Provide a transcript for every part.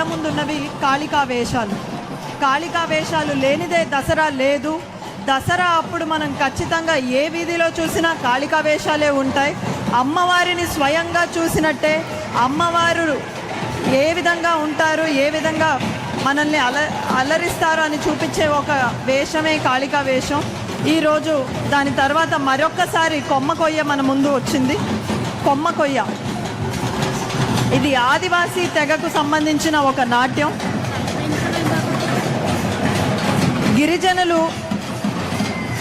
కళ్ళ ముందున్నవి కాళికా వేషాలు కాళికా వేషాలు లేనిదే దసరా లేదు. దసరా అప్పుడు మనం ఖచ్చితంగా ఏ వీధిలో చూసినా కాళికా వేషాలే ఉంటాయి. అమ్మవారిని స్వయంగా చూసినట్టే అమ్మవారు ఏ విధంగా ఉంటారు ఏ విధంగా మనల్ని అల అలరిస్తారు అని చూపించే ఒక వేషమే కాళికా వేషం ఈరోజు దాని తర్వాత మరొక్కసారి కొమ్మ కొయ్య మన ముందు వచ్చింది. కొమ్మ కొయ్య. ఇది ఆదివాసీ తెగకు సంబంధించిన ఒక నాట్యం. గిరిజనులు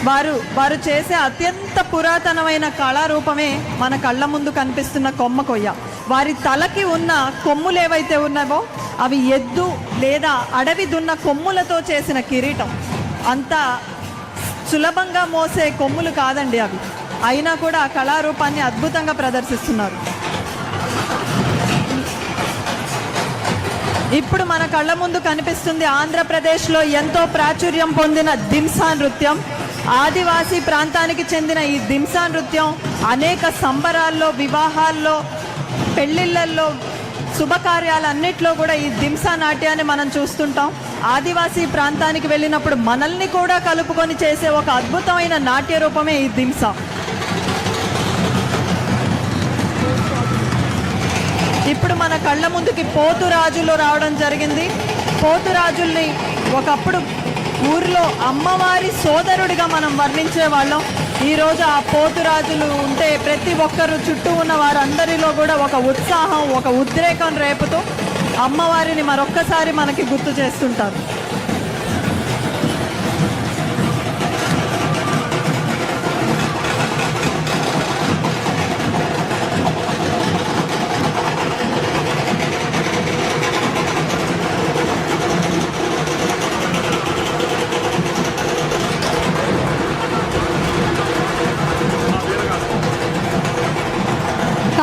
వారు వారు చేసే అత్యంత పురాతనమైన కళారూపమే మన కళ్ళ ముందు కనిపిస్తున్న కొమ్మ కొయ్య. వారి తలకి ఉన్న కొమ్ములు ఏవైతే ఉన్నావో అవి ఎద్దు లేదా అడవి దున్న కొమ్ములతో చేసిన కిరీటం. అంత సులభంగా మోసే కొమ్ములు కాదండి అవి. అయినా కూడా ఆ కళారూపాన్ని అద్భుతంగా ప్రదర్శిస్తున్నారు. ఇప్పుడు మన కళ్ళ ముందు కనిపిస్తుంది ఆంధ్రప్రదేశ్లో ఎంతో ప్రాచుర్యం పొందిన దింసా నృత్యం. ఆదివాసీ ప్రాంతానికి చెందిన ఈ దింసా నృత్యం అనేక సంబరాల్లో వివాహాల్లో పెళ్ళిళ్ళల్లో శుభకార్యాలన్నిట్లో కూడా ఈ దింసా నాట్యాన్ని మనం చూస్తుంటాం. ఆదివాసీ ప్రాంతానికి వెళ్ళినప్పుడు మనల్ని కూడా కలుపుకొని చేసే ఒక అద్భుతమైన నాట్య రూపమే ఈ దింసా. ఇప్పుడు మన కళ్ళ ముందుకి పోతు రాజులు రావడం జరిగింది. పోతు రాజుల్ని ఒకప్పుడు ఊరిలో అమ్మవారి సోదరుడిగా మనం వర్ణించే వాళ్ళం. ఈరోజు ఆ పోతురాజులు ఉంటే ప్రతి ఒక్కరు చుట్టూ ఉన్న వారందరిలో కూడా ఒక ఉత్సాహం ఒక ఉద్రేకం రేపుతూ అమ్మవారిని మరొక్కసారి మనకి గుర్తు చేస్తుంటారు.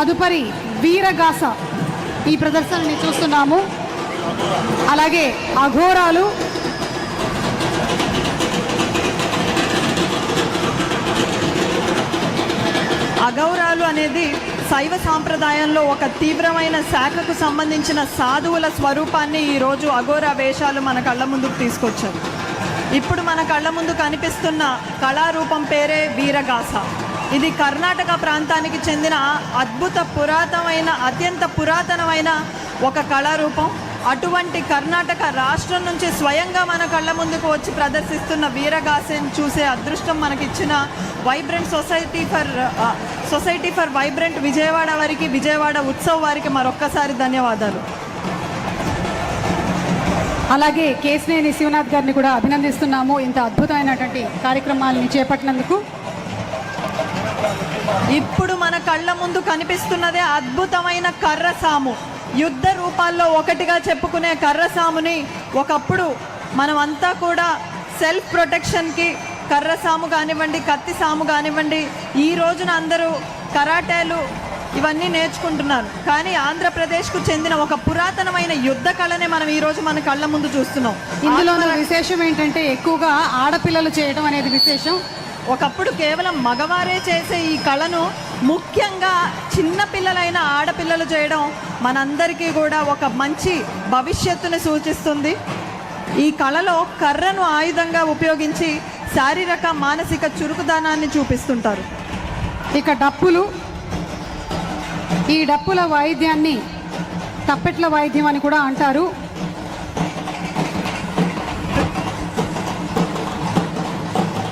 తదుపరి వీరగాస ఈ ప్రదర్శనని చూస్తున్నాము. అలాగే అఘోరాలు. అగౌరాలు అనేది శైవ సాంప్రదాయంలో ఒక తీవ్రమైన శాఖకు సంబంధించిన సాధువుల స్వరూపాన్ని ఈరోజు అఘోరా వేషాలు మన కళ్ళ ముందుకు తీసుకొచ్చారు ఇప్పుడు మన కళ్ళ ముందు కనిపిస్తున్న కళారూపం పేరే వీరగాస. ఇది కర్ణాటక ప్రాంతానికి చెందిన అద్భుత పురాతనమైన అత్యంత పురాతనమైన ఒక కళారూపం. అటువంటి కర్ణాటక రాష్ట్రం నుంచి స్వయంగా మన కళ్ళ ముందుకు వచ్చి ప్రదర్శిస్తున్న వీరగాసెన్ చూసే అదృష్టం మనకిచ్చిన vibrant society for society for vibrant Vijayawada వారికి విజయవాడ ఉత్సవ్ వారికి మరొక్కసారి ధన్యవాదాలు. అలాగే కేసినేని శివనాథ్ గారిని కూడా అభినందిస్తున్నాము ఇంత అద్భుతమైనటువంటి కార్యక్రమాలని చేపట్టినందుకు. ఇప్పుడు మన కళ్ళ ముందు కనిపిస్తున్నదే అద్భుతమైన కర్ర సాము యుద్ధ రూపాల్లో ఒకటిగా చెప్పుకునే కర్ర సాముని ఒకప్పుడు మనమంతా కూడా సెల్ఫ్ ప్రొటెక్షన్కి కర్ర సాము కానివ్వండి కత్తి సాము కానివ్వండి ఈ రోజున అందరూ కరాటేలు ఇవన్నీ నేర్చుకుంటున్నారు. కానీ ఆంధ్రప్రదేశ్కు చెందిన ఒక పురాతనమైన యుద్ధ కళనే మనం ఈ రోజు మన కళ్ళ ముందు చూస్తున్నాం. ఇందులోనూ విశేషం ఏంటంటే ఎక్కువగా ఆడపిల్లలు చేయడం అనేది విశేషం. ఒకప్పుడు కేవలం మగవారే చేసే ఈ కళను ముఖ్యంగా చిన్నపిల్లలైన ఆడపిల్లలు చేయడం మనందరికీ కూడా ఒక మంచి భవిష్యత్తుని సూచిస్తుంది. ఈ కళలో కర్రను ఆయుధంగా ఉపయోగించి శారీరక మానసిక చురుకుదనాన్ని చూపిస్తుంటారు. ఇక డప్పులు. ఈ డప్పుల వాయిద్యాన్ని తప్పెట్ల వాయిద్యం అని కూడా అంటారు.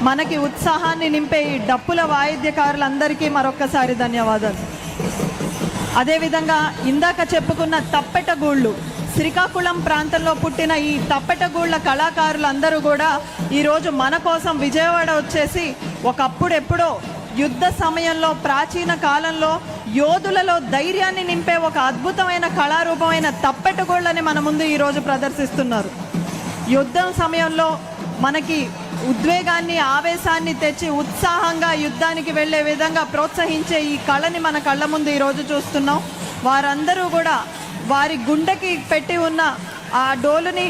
మనకి ఉత్సాహాన్ని నింపే ఈ డప్పుల వాయిద్యకారులందరికీ మరొక్కసారి ధన్యవాదాలు. అదేవిధంగా ఇందాక చెప్పుకున్న తప్పెటగూళ్ళు శ్రీకాకుళం ప్రాంతంలో పుట్టిన ఈ తప్పెటగూళ్ళ కళాకారులందరూ కూడా ఈరోజు మన కోసం విజయవాడ వచ్చేసి ఒకప్పుడెప్పుడో యుద్ధ సమయంలో ప్రాచీన కాలంలో యోధులలో ధైర్యాన్ని నింపే ఒక అద్భుతమైన కళారూపమైన తప్పెటగూళ్ళని మన ముందు ఈరోజు ప్రదర్శిస్తున్నారు. యుద్ధం సమయంలో మనకి ఉద్వేగాన్ని ఆవేశాన్ని తెచ్చి ఉత్సాహంగా యుద్ధానికి వెళ్ళే విధంగా ప్రోత్సహించే ఈ కళని మన కళ్ళ ముందు ఈరోజు చూస్తున్నాం. వారందరూ కూడా వారి గుండెకి పెట్టి ఉన్న ఆ డోలుని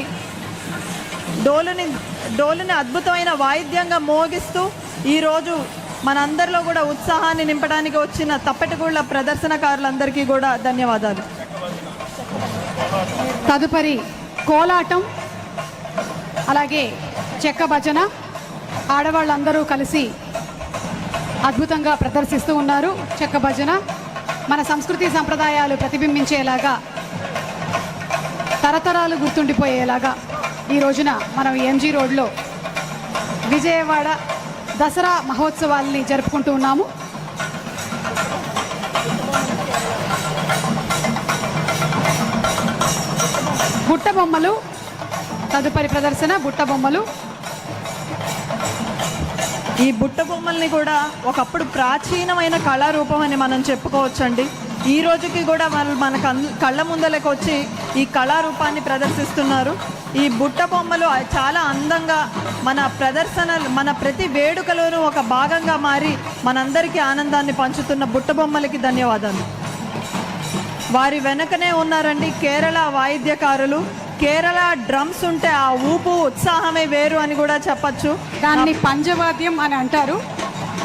డోలుని డోలుని అద్భుతమైన వాయిద్యంగా మోగిస్తూ ఈరోజు మనందరిలో కూడా ఉత్సాహాన్ని నింపడానికి వచ్చిన తప్పటిగూళ్ళ ప్రదర్శనకారులందరికీ కూడా ధన్యవాదాలు. తదుపరి కోలాటం అలాగే చెక్క భజన. ఆడవాళ్ళందరూ కలిసి అద్భుతంగా ప్రదర్శిస్తూ ఉన్నారు. చెక్క భజన. మన సంస్కృతి సంప్రదాయాలు ప్రతిబింబించేలాగా తరతరాలు గుర్తుండిపోయేలాగా ఈ రోజున మనం ఎంజీ రోడ్లో విజయవాడ దసరా మహోత్సవాల్ని జరుపుకుంటూ ఉన్నాము. బుట్ట బొమ్మలు తదుపరి ప్రదర్శన బుట్ట బొమ్మలు. ఈ బుట్ట బొమ్మల్ని కూడా ఒకప్పుడు ప్రాచీనమైన కళారూపం అని మనం చెప్పుకోవచ్చండి. ఈ రోజుకి కూడా వాళ్ళు మన కన్- కళ్ళ ముందలకు వచ్చి ఈ కళారూపాన్ని ప్రదర్శిస్తున్నారు. ఈ బుట్ట బొమ్మలు చాలా అందంగా మన ప్రదర్శన మన ప్రతి వేడుకలోనూ ఒక భాగంగా మారి మనందరికీ ఆనందాన్ని పంచుతున్న బుట్ట బొమ్మలకి ధన్యవాదాలు. వారి వెనకనే ఉన్నారండి కేరళ వాయిద్యకారులు కేరళ డ్రమ్స్ ఉంటే ఆ ఊపు ఉత్సాహమే వేరు అని కూడా చెప్పచ్చు. దాన్ని పంచవాద్యం అని అంటారు.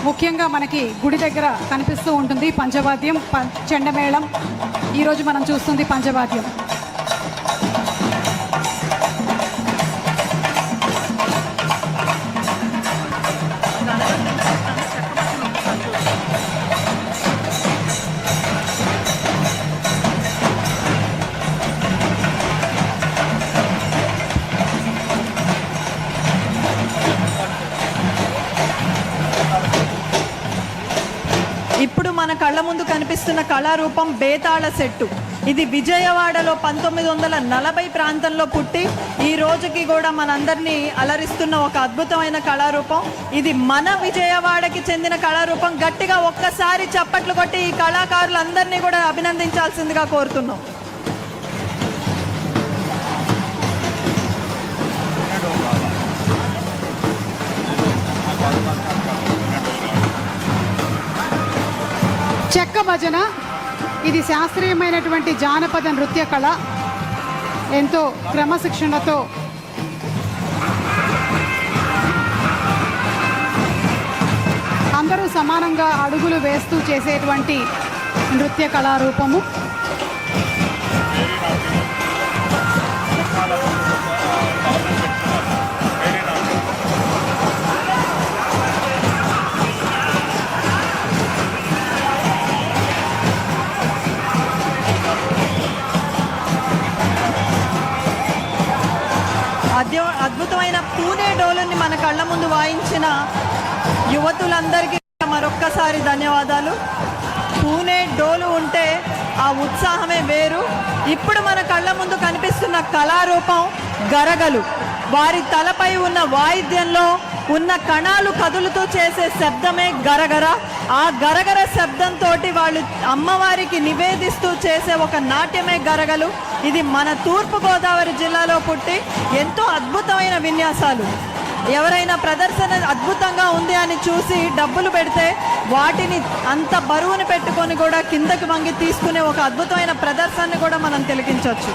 ముఖ్యంగా మనకి గుడి దగ్గర కనిపిస్తూ ఉంటుంది పంచవాద్యం చెండమేళం. ఈరోజు మనం చూస్తుంది పంచవాద్యం మన కళ్ళ ముందు కనిపిస్తున్న కళారూపం బేతాళ సెట్టు. ఇది విజయవాడలో పంతొమ్మిది వందల నలభై ప్రాంతంలో పుట్టి ఈ రోజుకి కూడా మనందరినీ అలరిస్తున్న ఒక అద్భుతమైన కళారూపం. ఇది మన విజయవాడకి చెందిన కళారూపం. గట్టిగా ఒక్కసారి చప్పట్లు కొట్టి ఈ కళాకారులందరినీ కూడా అభినందించాల్సిందిగా కోరుతున్నాం. చెక్క భజన. ఇది శాస్త్రీయమైనటువంటి జానపద నృత్య కళ. ఎంతో క్రమశిక్షణతో. అందరూ సమానంగా అడుగులు వేస్తూ చేసేటువంటి నృత్య కళారూపము అద్య అద్భుతమైన పూణే డోలుని మన కళ్ళ ముందు వాయించిన యువతులందరికీ మరొక్కసారి ధన్యవాదాలు. పూణే డోలు ఉంటే ఆ ఉత్సాహమే వేరు. ఇప్పుడు మన కళ్ళ ముందు కనిపిస్తున్న కళారూపం గరగలు. వారి తలపై ఉన్న వాయిద్యంలో ఉన్న కణాలు కదులుతూ చేసే శబ్దమే గరగర. ఆ గరగర శబ్దంతో వాళ్ళు అమ్మవారికి నివేదిస్తూ చేసే ఒక నాట్యమే గరగలు. ఇది మన తూర్పుగోదావరి జిల్లాలో పుట్టి ఎంతో అద్భుతమైన విన్యాసాలు. ఎవరైనా ప్రదర్శన అద్భుతంగా ఉంది అని చూసి డబ్బులు పెడితే వాటిని అంత బరువును పెట్టుకొని కూడా కిందకి వంగి తీసుకునే ఒక అద్భుతమైన ప్రదర్శనని కూడా మనం తిలకించవచ్చు.